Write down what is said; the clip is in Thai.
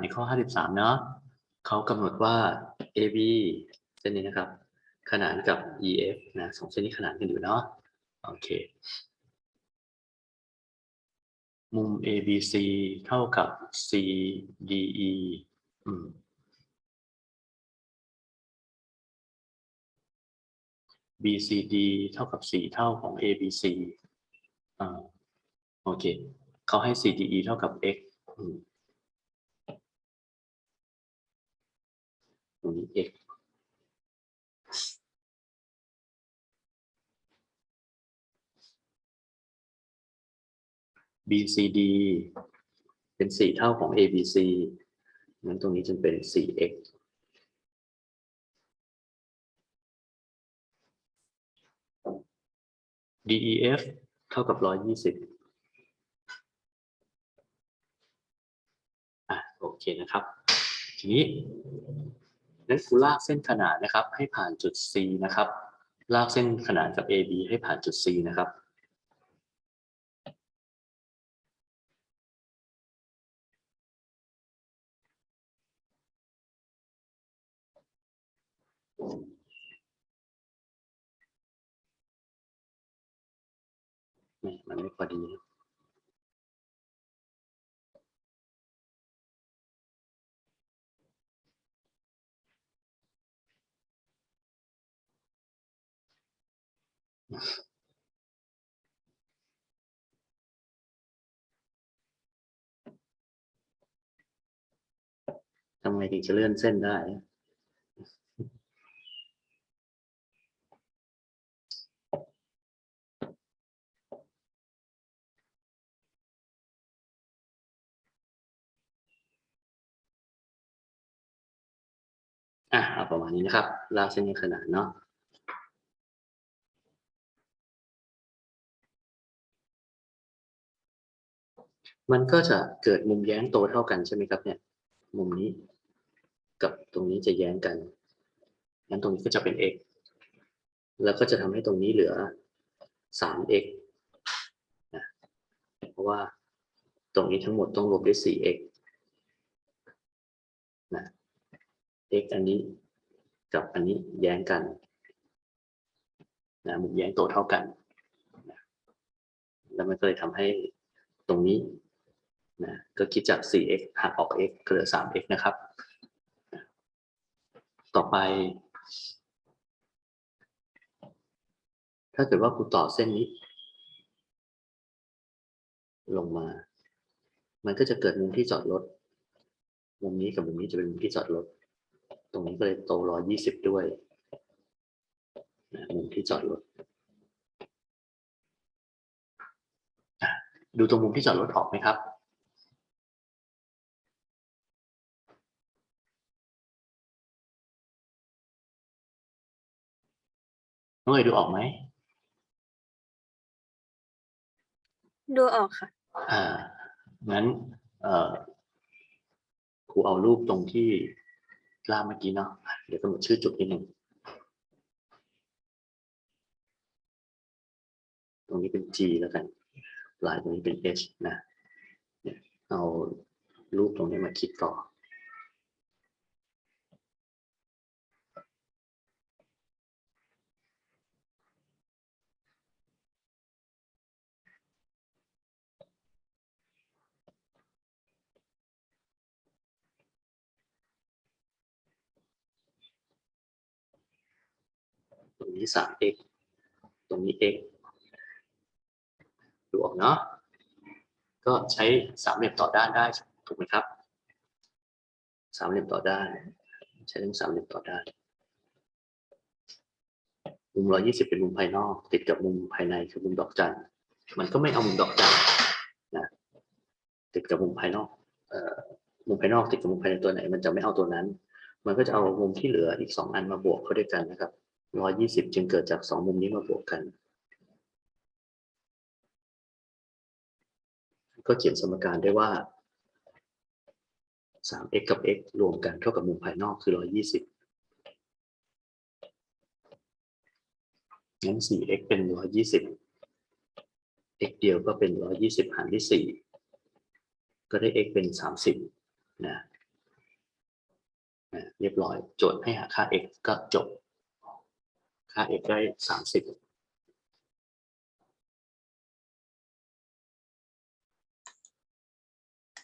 ในข้อ 53 เนาะเขากำหนดว่า AB เส้นนี้นะครับ ขนานกับ EF นะสองเส้นนี้ขนานกันอยู่เนาะโอเค มุม ABC เท่ากับ CDE อืม BCD เท่ากับ4เท่าของ ABC อ่าโอเคเขาให้ CDE เท่ากับ x รงนี้ x BCD เป็น4เท่าของ ABC งั้นตรงนี้จึงเป็น 4x DEF เท่ากับ120อะโอเคนะครับ ทีนี้ นั้นกูลากเส้นขนานนะครับ ให้ผ่านจุด C นะครับ ลากเส้นขนานกับ AB ให้ผ่านจุด C นะครับไม่มันไม่พอดีนะ ทำไงถึงจะเลื่อนเส้นได้อะเอาประมาณนี้นะครับลากเส้นขนานเนาะ มันก็จะเกิดมุมแย้งโตเท่ากันใช่ไหมครับเนี่ย มุมนี้กับตรงนี้จะแย้งกันงั้นตรงนี้ก็จะเป็น x แล้วก็จะทำให้ตรงนี้เหลือ 3x นะเพราะว่าตรงนี้ทั้งหมดต้องรวมด้วย 4x นะ x อันนี้กับอันนี้แย้งกันนะมุมแย้งโตเท่ากันนะแล้วมันก็เลยทำให้ตรงนี้ นะก็คิดจาก 4x หักออก x ก็เหลือ 3x นะครับ ต่อไป ถ้าเกิดว่ากูต่อเส้นนี้ ลงมา มันก็จะเกิดมุมที่จอดรถ มุมนี้กับมุมนี้จะเป็นมุมที่จอดรถ ตรงนี้ก็เลยโตร้อยยี่สิบด้วยนะมุมที่จอดรถดูตรงมุมที่จอดรถออกไหมครับ น้องเอ๋ยดูออกไหมดูออกค่ะ อ่างั้น เอ่อครูเอารูปตรงที่ล่างเมื่อกี้เนาะเดี๋ยวกำหนดชื่อจุดนิดหนึ่งตรงนี้เป็น G แล้วกันลายตรงนี้เป็น H นะเนี่ยเอารูปตรงนี้มาคิดต่อ ตรงนี้ 3x ตรงนี้ x ดูออกเนาะก็ใช้สามเหลี่ยมต่อด้านได้ถูกไหมครับสามเหลี่ยมต่อด้าน ใช้ทั้งสามเหลี่ยมต่อด้านมุม120เป็นมุมภายนอก ติดกับมุมภายในคือมุมดอกจันมันก็ไม่เอามุมดอกจันนะติดกับมุมภายนอกเอ่อมุมภายนอกติดกับมุมภายในตัวไหน มันจะไม่เอาตัวนั้น มันก็จะเอามุมที่เหลืออีกสองอันมาบวกเข้าด้วยกันนะครับ ร้อยยี่สิบจึงเกิดจากสองมุมนี้มาบวกกัน ก็เขียนสมการได้ว่า 3x กับ x รวมกันเท่ากับมุมภายนอกคือ 120 งั้น 4x เป็น 120 x เดียวก็เป็น 120 หารด้วย 4 ก็ได้ x เป็น 30 นะเรียบร้อย โจทย์ให้หาค่า x ก็จบ ค่า x ได้สามสิบ